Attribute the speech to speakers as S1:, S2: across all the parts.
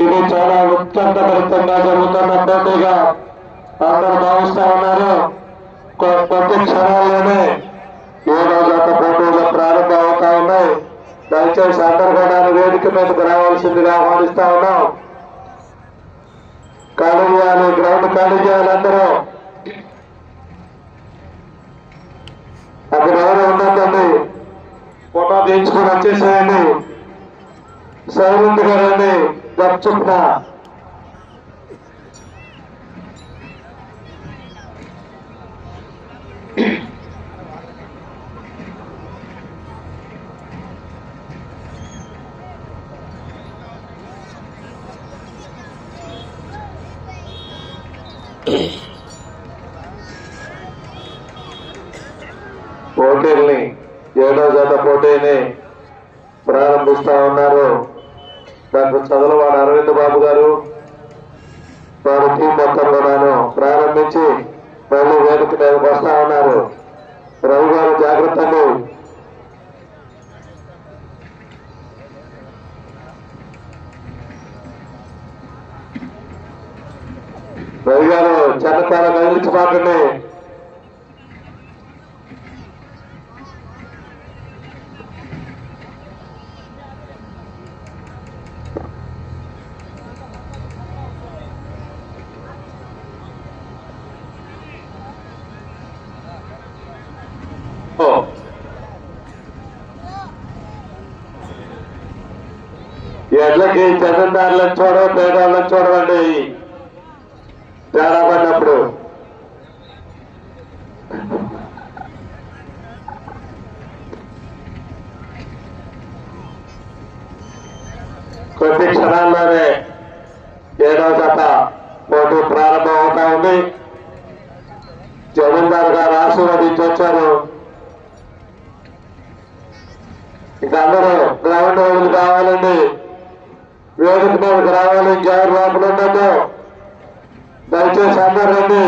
S1: ఇది చాలా ఉత్కంఠభరితంగా జరుగుతున్న పోటీగా అందరూ భావిస్తా ఉన్నారు. కొ- కొద్ది క్షణాల్లోనే ఏడో జత పోటీలు ప్రారంభం అవుతా ఉన్నాయి. దయచేసి అందరు కూడా వేదిక మీదకు రావాల్సిందిగా ఆహ్వానిస్తా ఉన్నాం. ఖాళీ చేయాలి గ్రౌండ్ ఖాళీ చేయాలి అందరూ అక్కడ ఎవరు ఉండదండి ఫోటో తీయించుకొని వచ్చేసేయండి. సైలెంట్ గారండి. రండి పోటీల్ని ఏడో జత పోటీని ప్రారంభిస్తా ఉన్నారు. నాకు చదలవాడ అరవింద్ బాబు గారు. వారి టీం మొత్తంలో నేను ప్రారంభించి మళ్ళీ వేదిక మీదకి వస్తా ఉన్నారు. రవి గారు జాగ్రత్త అండి. రవి గారు చెన్నపాల కదిలించమాకండి మాట్లాడి ఈ చంద్రదారులను చూడ పేదాలను చూడవండి తేడా పడినప్పుడు కొద్ది క్షణాల్లోనే ఏడో జత పోటీ ప్రారంభం అవుతా ఉంది జమీందారు గారు ఆశీర్వదించి వచ్చారు ఇంకా అందరూ గ్రౌండ్ వదిలి కావాలండి వేదిక మీదకి రావాలి ఇంకెవరు లోపల ఉండదు దయచేసి అందరు రండి.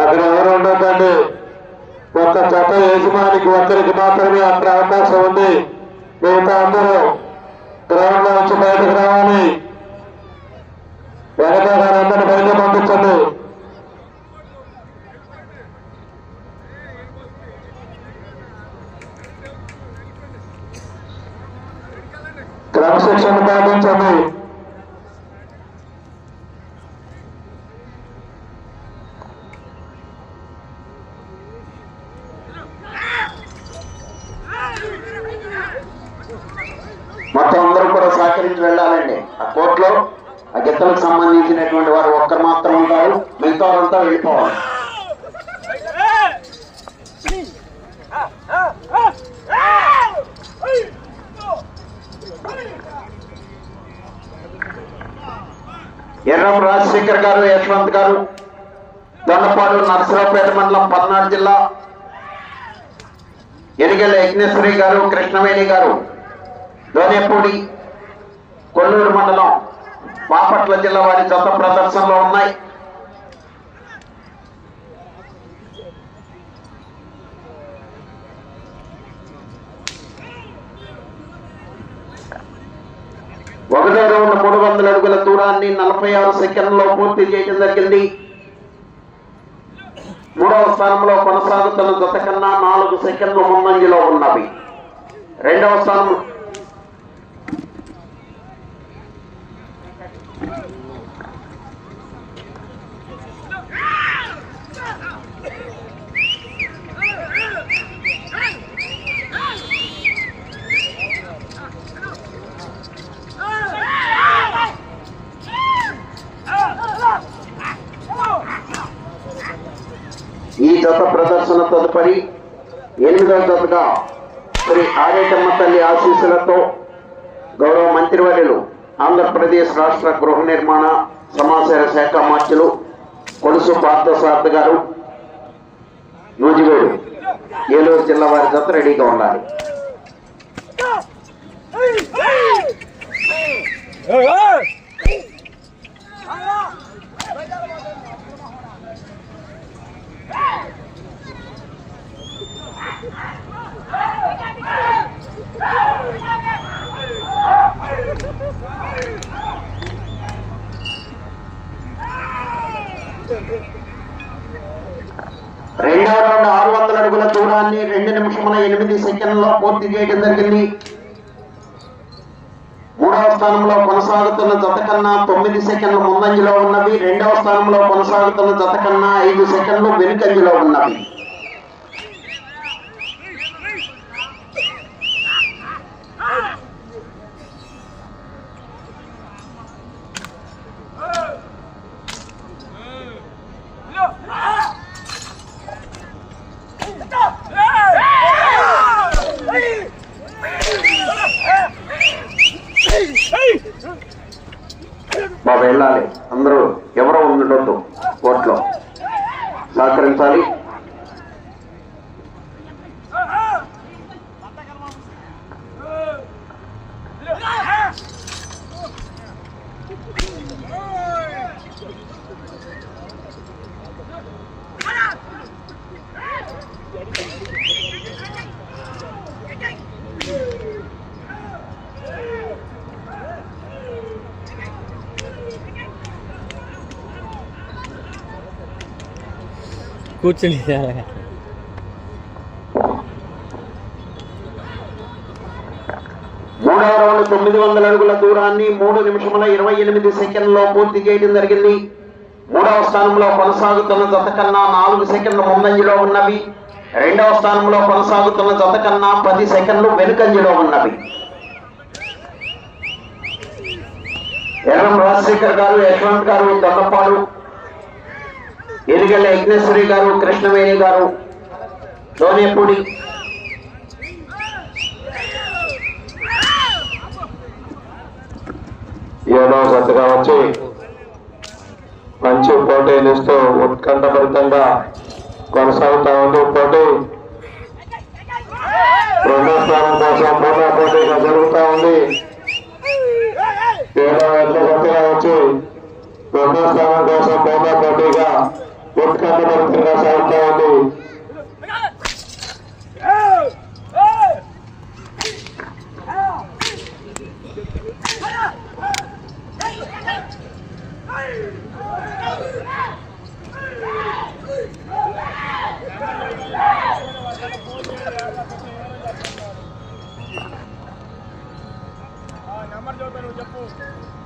S1: అక్కడ ఎవరు ఉండదండి ఒక్క చెత్త యజమానికి ఒక్కరికి మాత్రమే అక్కడ అవకాశం ఉంది. మిగతా అందరూ గ్రౌండ్లో నుంచి బయటకు రావాలి.
S2: కూడా వెళ్ళాలండి. ఆ కోర్టులో ఆ గిత్తలకు సంబంధించినటువంటి వారు ఒక్కరు మాత్రం ఉంటారు. మిగతా వారంతా వెళ్ళిపోవాలి. ఎర్రం రాజశేఖర్ గారు యశ్వంత్ గారు దొండపాడు నర్సరావుపేట మండలం పల్నాడు జిల్లా ఎరిగెల యజ్ఞేశ్వరి గారు కృష్ణవేణి గారు దోనేపూడి కొల్లూరు మండలం బాపట్ల జిల్లా వారి జత ప్రదర్శనలో ఉన్నాయి. ఒకటో రౌండ్ మూడు వందల అడుగుల దూరాన్ని నలభై ఆరు సెకండ్లో పూర్తి చేయడం జరిగింది. మూడవ స్థానంలో కొనసాగుతున్న జత కన్నా నాలుగు సెకండ్లు ముందంజలో ఉన్నవి. రెండవ స్థానం ఈ జత ప్రదర్శన తదుపరి ఎనిమిదవ జతగా శ్రీ ఆరేటమ్మ తల్లి ఆశీస్సులతో గౌరవ మంత్రివర్యులు ఆంధ్రప్రదేశ్ రాష్ట్ర గృహ నిర్మాణ సమాచార శాఖ మార్చులు కొలుసు పార్థసార్థ గారు నూజివేడు ఏలూరు జిల్లా వారి జత రెడీగా ఉండాలి
S3: Hey!
S2: దూరాన్ని రెండు నిమిషముల ఎనిమిది సెకండ్లో పూర్తి చేయడం జరిగింది. మూడవ స్థానంలో కొనసాగుతున్న జత కన్నా తొమ్మిది సెకండ్లు ముందంజలో ఉన్నవి. రెండవ స్థానంలో కొనసాగుతున్న జత కన్నా ఐదు సెకండ్లు వెనుకంజలో ఉన్నవి బాబు వెళ్ళాలి అందరూ ఎవరో ఉండొద్దు కోర్టులో సహకరించాలి
S3: కూర్చుని
S2: మూడవ రౌండ్ తొమ్మిది వందల అడుగుల దూరాన్ని మూడు నిమిషముల ఇరవై ఎనిమిది సెకండ్లో పూర్తి చేయడం జరిగింది. మూడవ స్థానంలో కొనసాగుతున్న జత కన్నా నాలుగు సెకండ్లు ముందంజలో ఉన్నవి. రెండవ స్థానంలో కొనసాగుతున్న జత కన్నా పది సెకండ్లు వెనుకంజలో ఉన్నవి. ఎర్రం రాజశేఖర్ గారు యశ్వంత్ గారు దొండపాడు ఎరిగల్ల యజ్ఞేశ్వరి గారు కృష్ణవేణి గారు లోనేపూడి
S1: ఏడవ జతగా వచ్చి మంచి పోటీనిస్తూ ఉత్కంఠభరితంగా కొనసాగుతా ఉంది పోటీ. రెండో స్థానం కోసం పోటా పోటీగా జరుగుతూ ఉంది. ఏడవ ఎడ్ల జతగా వచ్చి రెండో స్థానం Thank you. baru Jepun.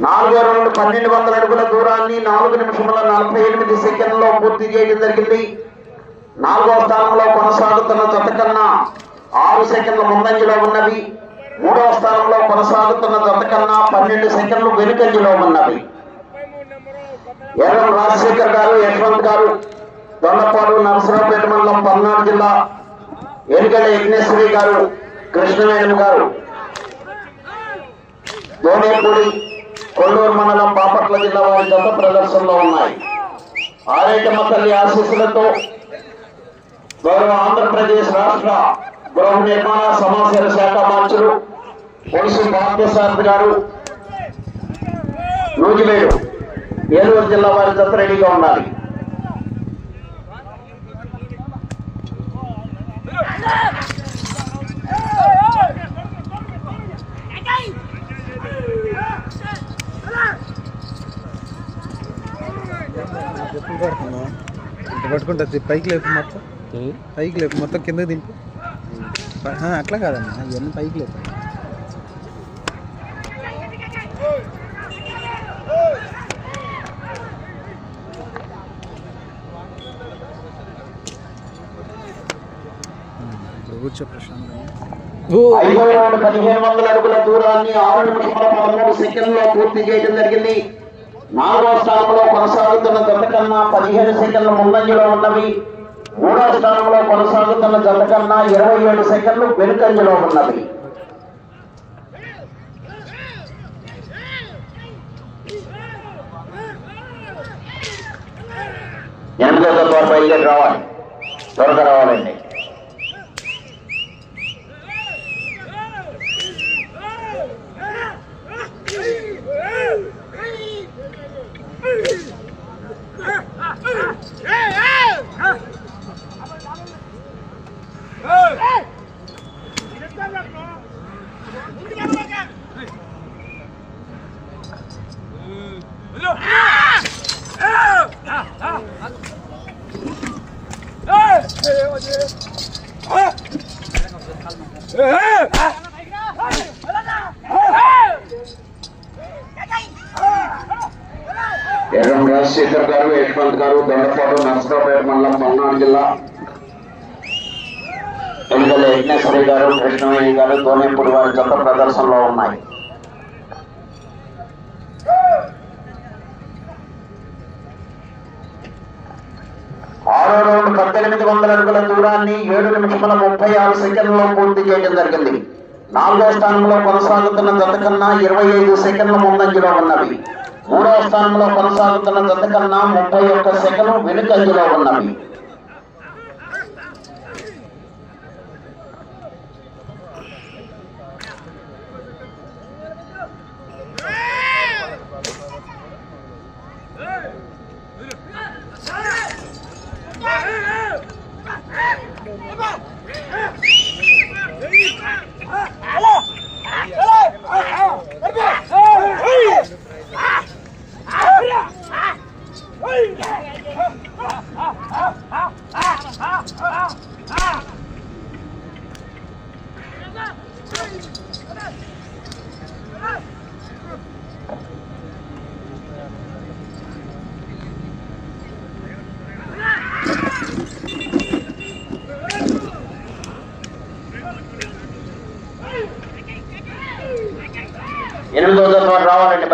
S2: నాలుగో రౌండ్ పన్నెండు వందల అడుగుల దూరాన్ని నాలుగు నిమిషముల నలభై ఎనిమిది సెకండ్లో పూర్తి చేయడం జరిగింది. నాలుగో స్థానంలో కొనసాగుతున్న జత కన్నా ఆరు సెకండ్ల ముందంజలో ఉన్నవి. మూడవ స్థానంలో కొనసాగుతున్న జత కన్నా పన్నెండు సెకండ్లు వెనుకంజలో ఉన్నవి. ఎర్రం రాజశేఖర్ గారు యశ్వంత్ గారు దొండపాడు నరసరావుపేట మండలం పల్నాడు జిల్లా ఎరిగల యజ్ఞేశ్వరి గారు కృష్ణవేణు గారు దోనేపూడి కొల్లూరు మండలం బాపట్ల జిల్లా వారి గత ప్రదర్శనలో ఉన్నాయి. ఆరేటమ్మ తల్లి ఆశీస్సులతో గౌరవ ఆంధ్రప్రదేశ్ రాష్ట్ర గృహ నిర్మాణ సమాచార శాఖ మంత్రులు పొలుసు భారతసారథి గారు నూజివేడు ఏలూరు జిల్లా వారి జత రెడీగా ఉండాలి.
S4: ఎప్పుడు పడుతున్నావు ఇంత పట్టుకుంటుంది పైకి లేపు మొత్తం పైకి లేపు మొత్తం కింద దింపు అట్లా కాదమ్మా ఇవన్నీ పైకి లేపు కూర్చో ప్రశాంతంగా
S2: పదిహేను వందల అడుగుల దూరాన్ని ఆరు నిమిషముల పదమూడు సెకండ్లో పూర్తి చేయడం జరిగింది. నాలుగో స్థానంలో కొనసాగుతున్న జత కన్నా పదిహేను సెకండ్ల ముందంజలో ఉన్నవి. మూడో స్థానంలో కొనసాగుతున్న జత కన్నా ఇరవై ఏడు సెకండ్లు వెనుకంజలో ఉన్నవి. ఎనిమిదో జత బయలుదేరి రావాలి. త్వరగా రావాలండి. ఎర్రం రాజశేఖర్ గారు యశ్వంత్ గారు దొండపాడు నర్సరావుపేట మండలం పల్నాడు జిల్లా ఎన్నికల యజ్ఞేశ్వరి గారు కృష్ణమయ్య గారు దోనేపూడి వారి గత ప్రదర్శనలో ఉన్నాయి రౌండ్ పద్దెనిమిది వందల అడుగుల దూరాన్ని ఏడు నిమిషముల ముప్పై ఆరు సెకండ్లలో పూర్తి చేయడం జరిగింది. నాలుగో స్థానంలో కొనసాగుతున్న జత కన్నా ఇరవై ఐదు సెకండ్ల ముందంజలో ఉన్నవి. మూడవ స్థానంలో కొనసాగుతున్న జత కన్నా ముప్పై ఒక్క సెకండ్ వెనుకంజలో ఉన్నవి.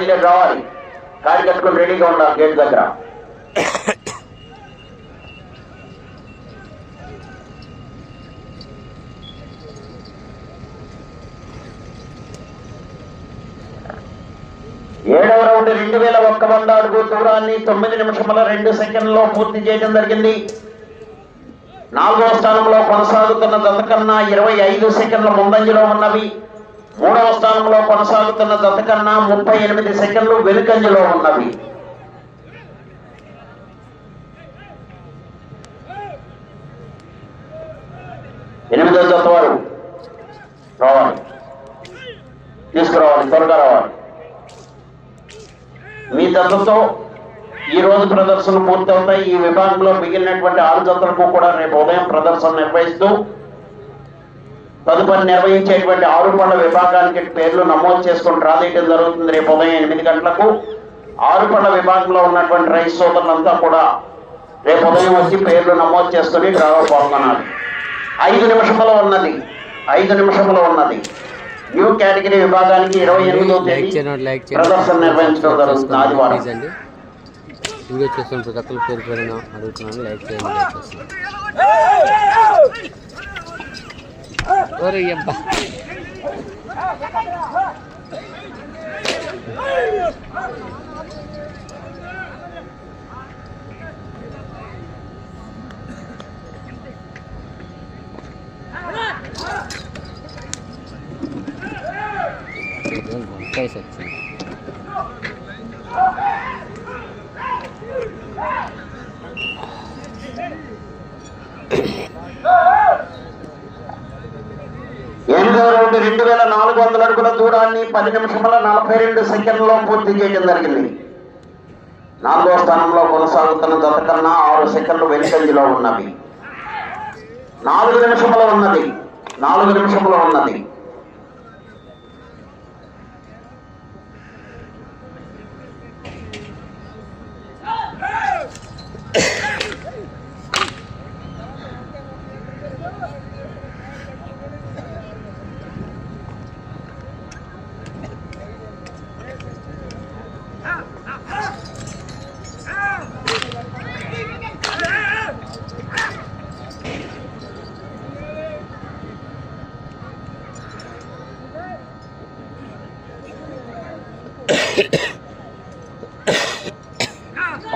S2: బయలుదేరి రావాలి. కాడి కట్టుకుని రెడీగా ఉండాలి గేట్ దగ్గర. ఏడవ రౌండ్ రెండు వేల ఒక్క వంద అడుగు దూరాన్ని తొమ్మిది నిమిషముల రెండు సెకండ్లో పూర్తి చేయడం జరిగింది. నాలుగో స్థానంలో కొనసాగుతున్న జత కన్నా ఇరవై ఐదు సెకండ్ల ముందంజలో ఉన్నవి. మూడవ స్థానంలో కొనసాగుతున్న జత కన్నా ముప్పై ఎనిమిది సెకండ్లు వెనుకంజలో ఉన్నవి. ఎనిమిదో జత వారు. రావాలి. తీసుకురావాలి త్వరగా రావాలి. మీ జతతో ఈ రోజు ప్రదర్శనలు పూర్తవుతాయి. ఈ విభాగంలో మిగిలినటువంటి ఆరు జతలకు కూడా రేపు ఉదయం ప్రదర్శన నిర్వహిస్తూ తదుపరి నిర్వహించేటువంటి ఆరు పళ్ళ విభాగానికి పేర్లు నమోదు చేసుకుని రాదేయడం జరుగుతుంది రేపు ఉదయం ఎనిమిది గంటలకు. ఆరు పళ్ళ విభాగంలో ఉన్నటువంటి రైతు సోదరులంతా కూడా రేపు ఉదయం వచ్చి పేర్లు నమోదు చేసుకుని డ్రాలో పాల్గొనాలి. ఐదు నిమిషములో ఉన్నది. ఐదు నిమిషములో ఉన్నది. న్యూ కేటగిరీ విభాగానికి ఇరవై ఎనిమిదో తేదీ ప్రదర్శన నిర్వహించడం జరుగుతుంది ఆదివారం.
S3: వీడియో చూస్తున్న ప్రతి ఒక్కరు పేరు పేరున అడుగుతున్నాను. లైక్ చేయండి ஒரு
S2: எப்பா రెండు వేల నాలుగు వందల అడుగుల దూరాన్ని పది నిమిషముల నలభై రెండు సెకండ్లో పూర్తి చేయడం జరిగింది. నాలుగో స్థానంలో కొనసాగుతున్న జత కన్నా ఆరు సెకండ్లు వెనుకంజలో ఉన్నవి. నాలుగు నిమిషముల ఉన్నది. నాలుగు నిమిషముల ఉన్నది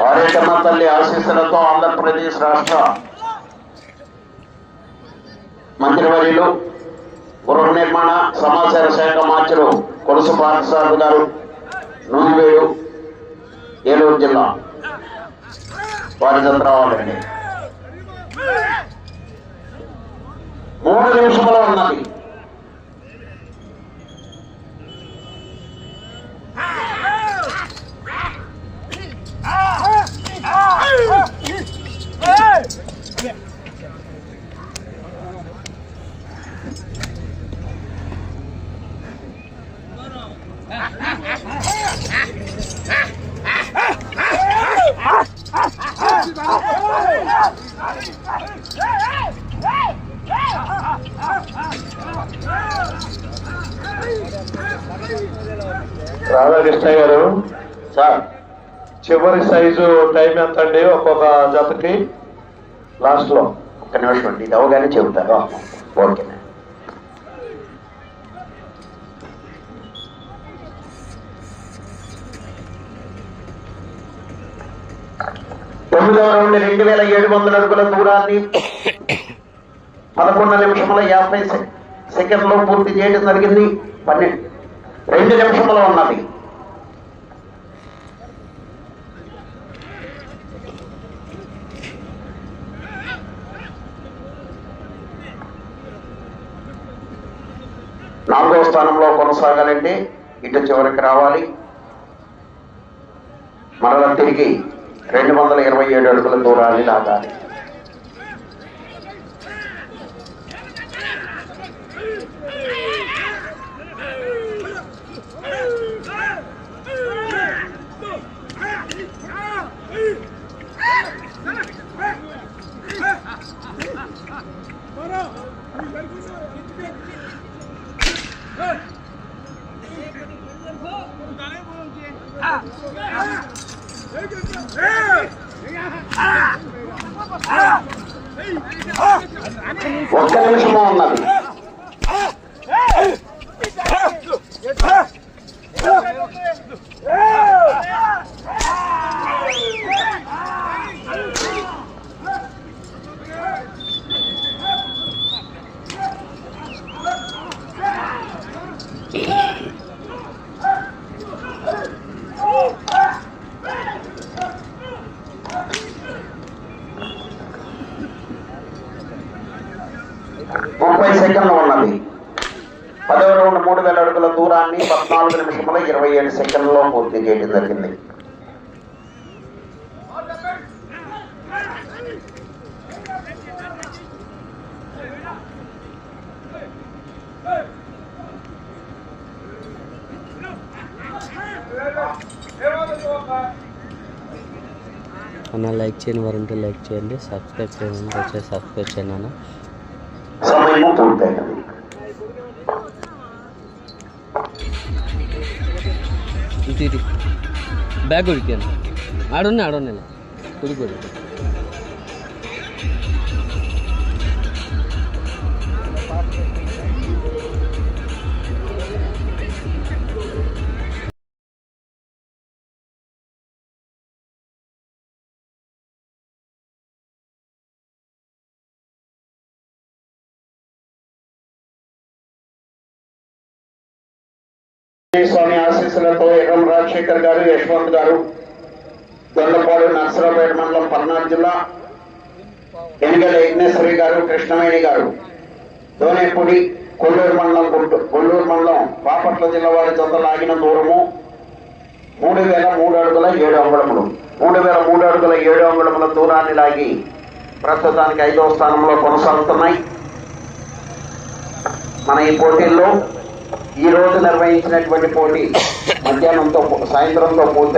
S2: ఆరేటమ్మ తల్లి ఆశీస్సులతో ఆంధ్రప్రదేశ్ రాష్ట్ర మంత్రివర్యులు గృహ నిర్మాణ సమాచార శాఖ మార్చులు కొలుసు పార్థసారథి గారు నూజివేడు ఏలూరు జిల్లా వారి రావాలండి మూడు నిమిషంలో ఉన్నది.
S1: రాధాకృష్ణ గారు. సార్. చివరి సైజు టైం ఎంత అండి ఒక్కొక్క జతకి? లాస్ట్లో.
S2: ఒక్క నిమిషం అండి. ఇది అవగానే చెబుతారు ఓకేనా తొమ్మిదవ రౌండ్ రెండు వేల ఏడు వందల అడుగుల దూరాన్ని పదకొండు నిమిషముల యాభై సెకండ్లో పూర్తి చేయడం జరిగింది. పన్నెండు. రెండు నిమిషముల ఉన్నది. నాలుగో స్థానంలో కొనసాగాలంటే ఇటు చివరికి రావాలి. మరలా తిరిగి రెండు వందల ఇరవై ఏడు అడుగుల దూరాన్ని లాగాలి. ఒక్క నిమిషము ఉన్నది ముప్పై సెకండ్లు ఉన్నది పదవ రౌండ్ మూడు వేల అడుగుల దూరాన్ని పద్నాలుగు నిమిషముల ఇరవై ఏడు సెకండ్లలో పూర్తి చేయడం జరిగింది
S3: అన్న లైక్ చేయని వారు ఉంటే లైక్ చేయండి సబ్స్క్రైబ్ చేయండి దయచేసి సబ్స్క్రైబ్ చేయండి అన్న.
S2: సమయము పూర్తయినది.
S3: ಇರಿ ಇರಿ ಬ್ಯಾಗ್ ಹುಡುಕಿಯಲ್ಲ ಆಡೋಣ ಆಡೋಣ ಹುಡುಕೋದು
S2: स्वामी आज ఆశీస్సులతో ఎర్రం రాజశేఖర్ గారు యశ్వంత్ గారు దొండపాడు నర్సరావుపేట మండలం పల్నాడు జిల్లా ఎన్నికల యజ్ఞేశ్వరి గారు కృష్ణవేణి గారు దోనేపూడి కొల్లూరు మండలం గుంటూరు కొల్లూరు మండలం బాపట్ల జిల్లా వారి జత లాగిన దూరము మూడు వేల మూడు అడుగుల ఏడు అంగుళములు. మూడు వేల మూడు అడుగుల ఏడు అంగుళముల దూరాన్ని లాగి ప్రస్తుతానికి ఐదవ స్థానంలో కొనసాగుతున్నాయి. మన ఈ పోటీల్లో ఈ రోజు నిర్వహించినటువంటి పోటీ మధ్యాహ్నంతో సాయంత్రంతో పూర్తి